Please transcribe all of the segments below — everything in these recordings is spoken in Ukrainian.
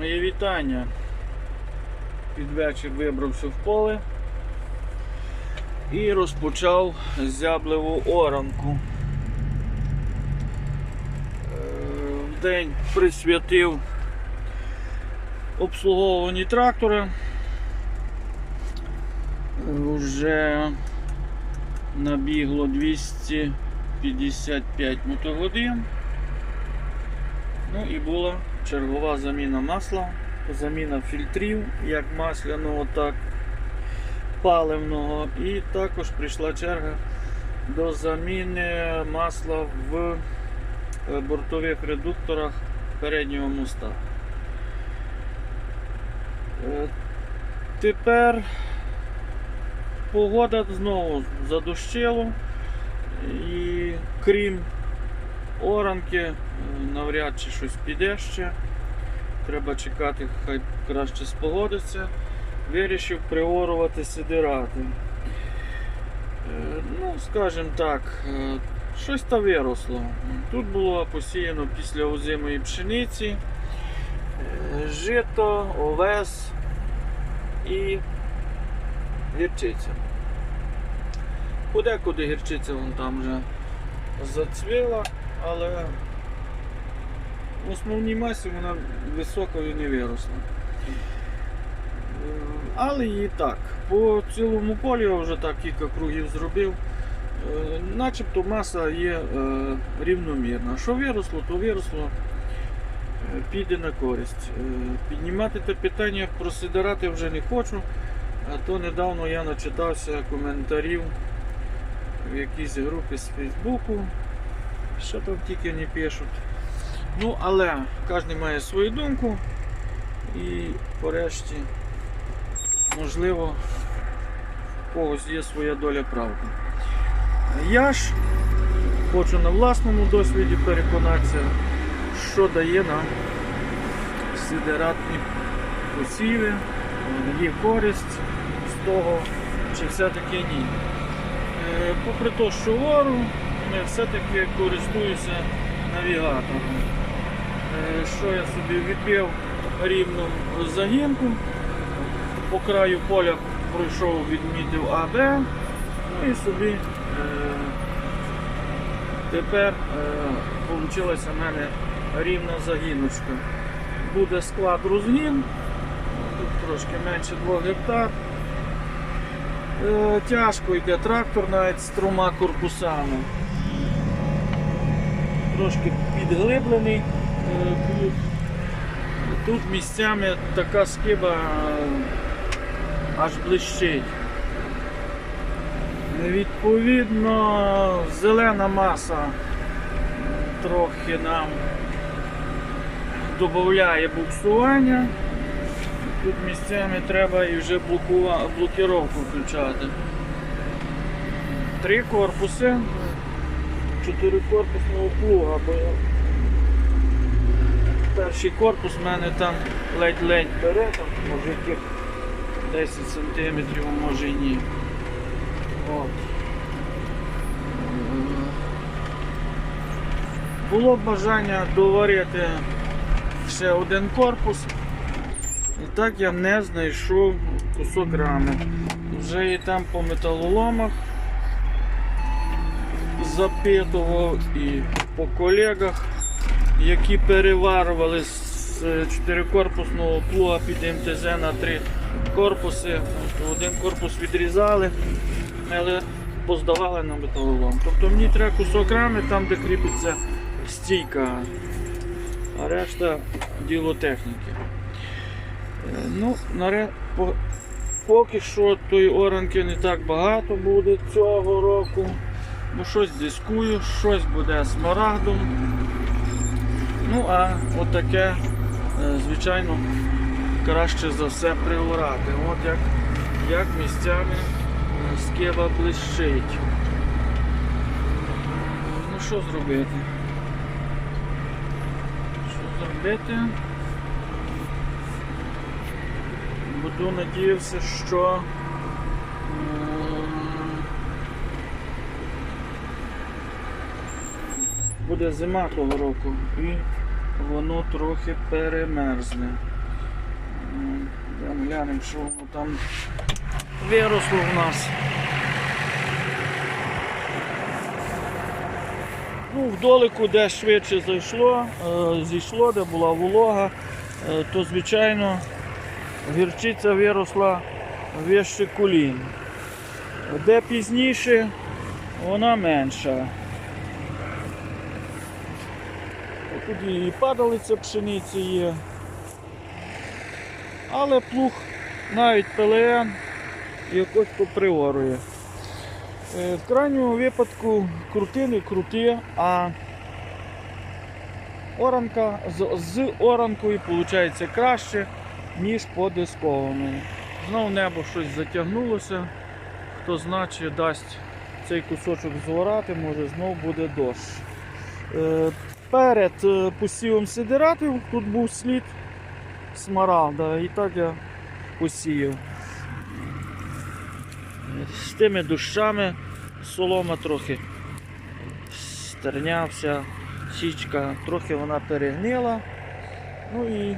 Мої вітання. Під вечір вибрався в поле і розпочав зяблеву оранку. Е, день присвятив обслуговуванні трактора. Вже набігло 255 мотогодин. Ну і була чергова заміна масла, заміна фільтрів, як масляного, так паливного. І також прийшла черга до заміни масла в е, бортових редукторах переднього моста. Е, Тепер погода знову задощило і крім оранки, е, навряд чи щось піде ще. Треба чекати, хай краще спогодиться. Вирішив приорувати сидирати. Е, Ну, скажімо так, е, щось та виросло. Тут було посіяно після озимої пшениці, е, жито, овес і гірчиця. Куди-куди гірчиця вон там вже зацвіла, але в основній масі вона високою не виросла. Е, Але і так, по цілому полі я вже так кілька кругів зробив. Е, Начебто маса є е, рівномірна. Що виросло, то виросло, піде на користь. Піднімати те питання про сидирати вже не хочу, а то недавно я начитався коментарів в якійсь групі з Фейсбуку. Що там тільки не пишуть. Ну, але кожен має свою думку і порешті, можливо, в когось є своя доля правди. Я ж хочу на власному досвіді переконатися, що дає нам сидератні посіви, є користь з того, чи все-таки ні. Е, Попри те, що вору, я все-таки користуюся навігатором. Е, Що я собі відбив рівну загінку, по краю поля пройшов, відмітив АБ, ну і собі е, тепер вийшла в мене рівна загіночка. Буде склад розгін, тут трошки менше 2 гектар. Е, Тяжко йде трактор навіть з трьома корпусами. Трошки підглиблений е. Тут місцями така скиба е, аж блищить. Відповідно, зелена маса трохи нам додає буксування. Тут місцями треба і вже блокува... блокіровку включати. Три корпуси, чотири корпусного плуга, перший корпус в мене там ледь-ледь бере, там, може яких 10 см, може і ні. От. Було б бажання доварити ще один корпус. І так я не знайшов кусок рами. Вже і там по металоломах запитував і по колегах, які переварювали з е, чотирикорпусного плуга під МТЗ на три корпуси. Один корпус відрізали, але поздавали на металолом. Тобто мені треба кусок рами там, де кріпиться стійка, а решта діло техніки. Е, Ну, поки що тої оранки не так багато буде цього року. Бо щось дискую, щось буде смарагдом. Ну, а отаке, е, звичайно, краще за все приорати. От як, як місцями е, блищить. Ну що зробити? Що зробити? Буду надіявся, що буде зима того року і воно трохи перемерзне. Глянемо, що воно там виросло в нас. Ну, вдолику, де швидше зайшло, е, зійшло, де була волога, е, то звичайно гірчиця виросла вище колін. Де пізніше, вона менша. Тут і падалиця пшениці є. Але плуг навіть ПЛН якось поприворує. Е, В крайньому випадку крути не крути, а оранка з, з оранкою виходить краще, ніж по дисковому. Знов небо щось затягнулося. Хто значить дасть цей кусочок зорати, може знов буде дощ. Перед е, посівом сидератів тут був слід смарагда, і так я посіяв. З тими дощами солома трохи стернявся, січка, трохи вона перегнила. Ну і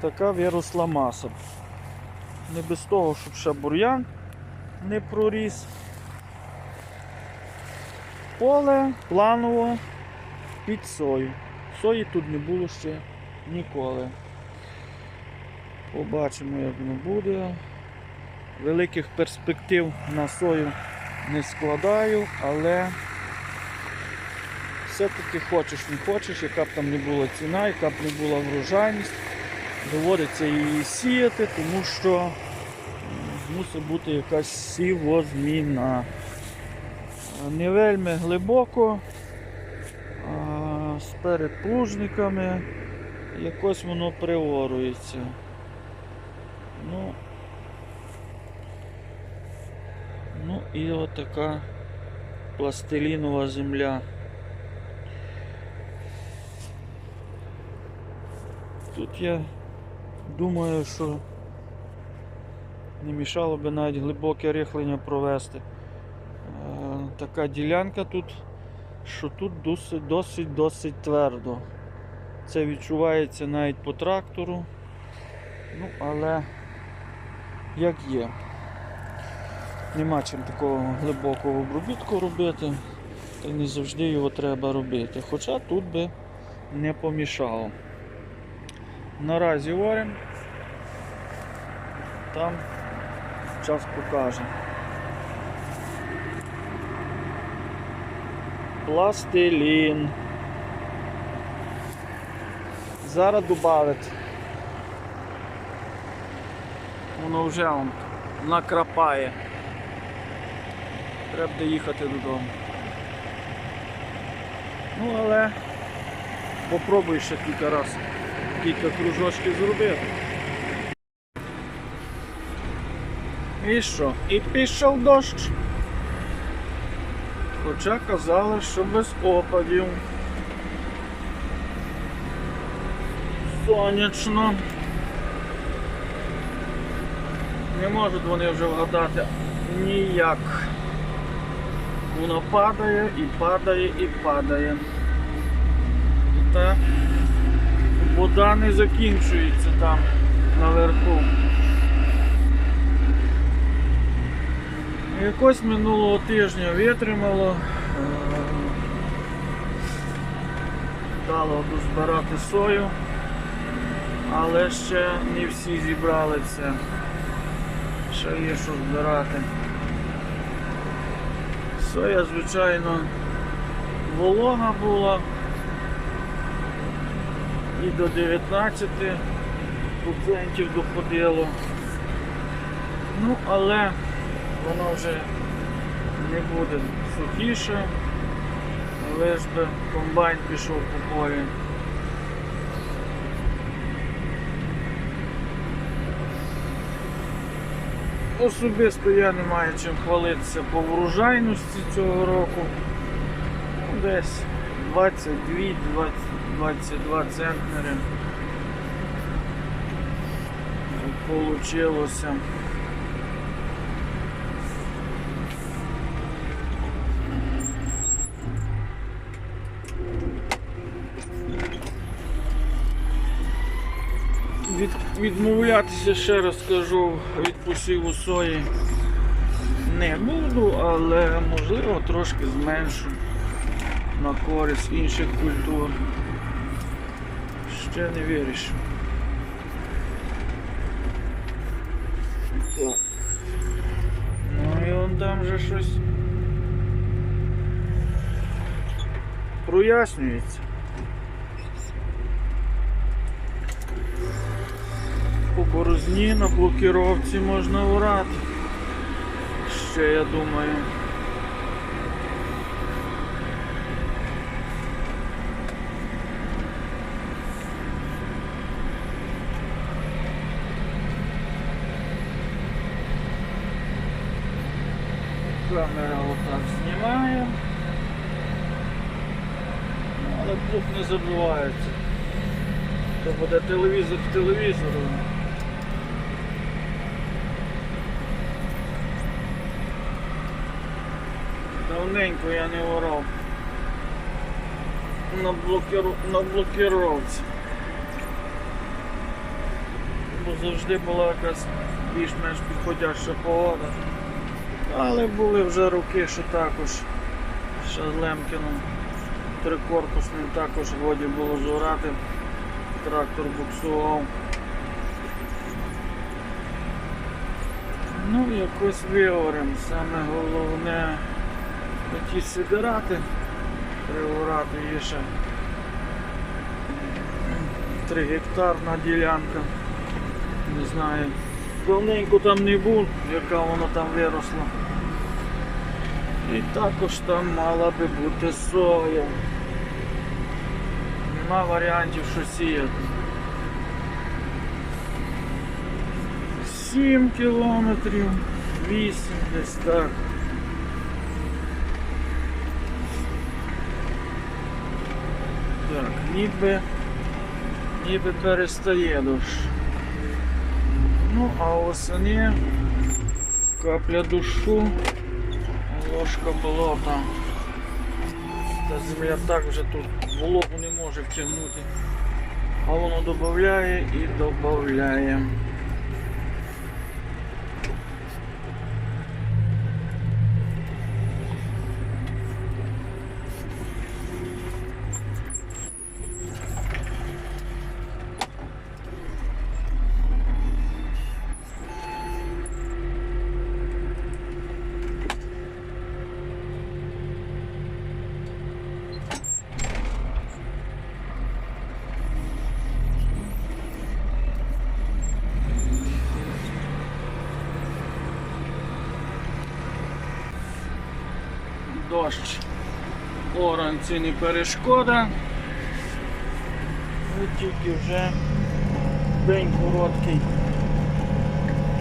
така виросла маса. Не без того, щоб ще бур'ян не проріс. Поле планово під сою. Сої тут не було ще ніколи. Побачимо, як воно буде. Великих перспектив на сою не складаю, але все-таки хочеш не хочеш, яка б там не була ціна, яка б не була врожайність, доводиться її сіяти, тому що мусить бути якась сівозміна. Не вельми глибоко, а з передплужниками якось воно приворується. Ну, ну і отака пластилінова земля. Тут я думаю, що не мішало би навіть глибоке рихлення провести. Така ділянка тут, що тут досить досить досить твердо. Це відчувається навіть по трактору. Ну, але як є. Нема чим такого глибокого обробітку робити, та не завжди його треба робити. Хоча тут би не помішало. Наразі орем, там час покаже. Пластилін. Зараз додавить. Воно вже он накрапає. Треба доїхати додому. Ну, але попробуй ще кілька разів кілька кружочків зробити. І що? І пішов дощ. Хоча казали, що без опадів. Сонячно. Не можуть вони вже вгадати ніяк. Воно падає і падає і падає. І так вода не закінчується там наверху. Якось минулого тижня витримало. е, Дало дозбирати сою, але ще не всі зібрали це. Ще є що збирати. Соя, звичайно, волога була і до 19% доходило. Ну, але воно вже не буде сухіше, ж би комбайн пішов по полі. Особисто я не маю чим хвалитися по врожайності цього року. Ну, Десь 22-22 центнери. Получилося. Від, відмовлятися, ще раз скажу, від посіву сої не буду, але можливо трошки зменшу на користь інших культур. Ще не вирішив. Так. Ну і он там вже щось прояснюється. Борозні на блокіровці можна урати. Ще я думаю. Камера отак знімає. Ну, Але плуг не забувається. То буде телевізор в телевізору. Давненько я не орав. На, блокіру... на блокіровці. Бо завжди була якась більш-менш підходяща погода. Але були вже роки, що також ще з Лемкіном трикорпусним також годі було зорати. Трактор буксував. Ну, якось виорем. Саме головне ті сидирати, приорати є ще 3 гектарна ділянка. Не знаю. Давненько там не був, яка вона там виросла. І також там мала би бути соя. Нема варіантів, що сіяти. 7 кілометрів, 8 десь так. Так, ніби, ніби перестає душ. Ну, а осені капля душу, ложка болота. Та земля так вже тут вологу не може втягнути. А воно додає і додає. Дощ. Оранці не перешкода. Ну, тільки вже день короткий.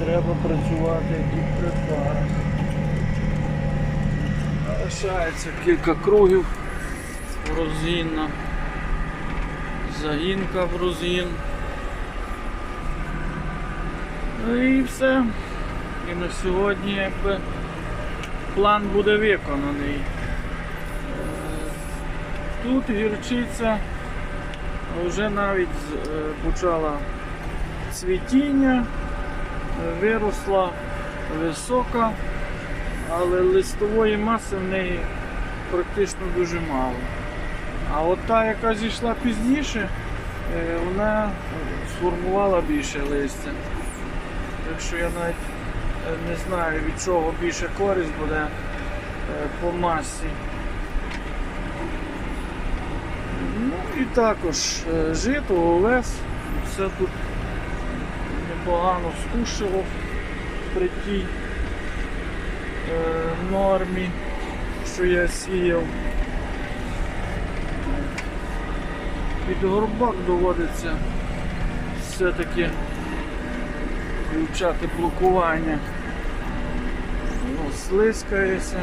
Треба працювати і припарах. Лишається кілька кругів розгінна. Загінка в розгін. Ну і все. І на сьогодні якби план буде виконаний. Тут гірчиця вже навіть е, почала цвітіння, виросла висока, але листової маси в неї практично дуже мало. А от та, яка зійшла пізніше, е, вона сформувала більше листя. Так що я навіть не знаю від чого більше користь буде е, по масі. Ну і також е, жито, овес, все тут непогано скушило при тій е, нормі, що я сіяв. Під горбак доводиться все-таки включати блокування. Ну, слизькається,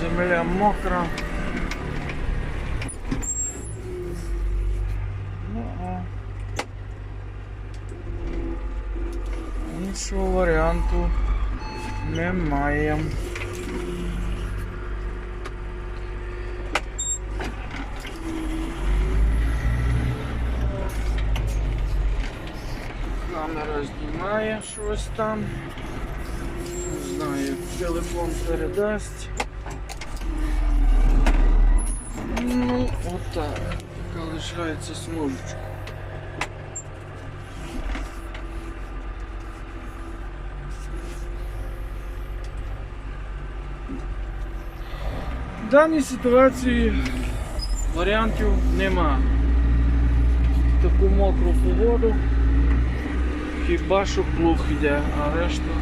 земля мокра. Ну, а іншого варіанту немає. знімає щось там. Не знаю, телефон передасть. Ну, отак. Така лишається смужечка. В даній ситуації варіантів нема. Таку мокру погоду хіба що плуг йде, а решта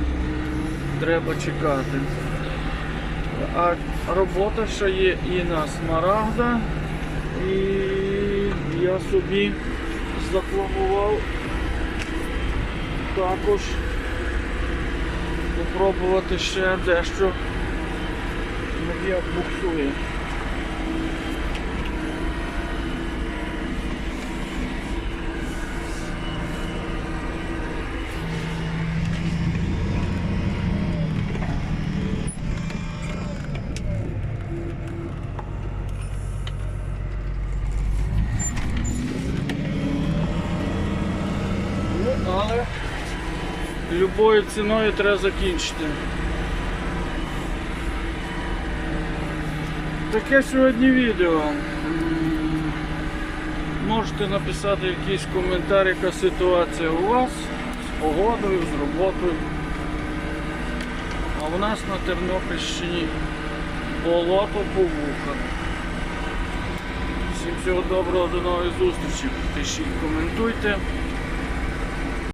треба чекати. А робота ще є і на смарагда, і я собі запланував також попробувати ще дещо як буксує. Але любою ціною треба закінчити. Таке сьогодні відео. Можете написати якийсь коментар, яка ситуація у вас з погодою, з роботою. А в нас на Тернопільщині болото по вухах. Всім всього доброго, до нової зустрічі. Пишіть, коментуйте.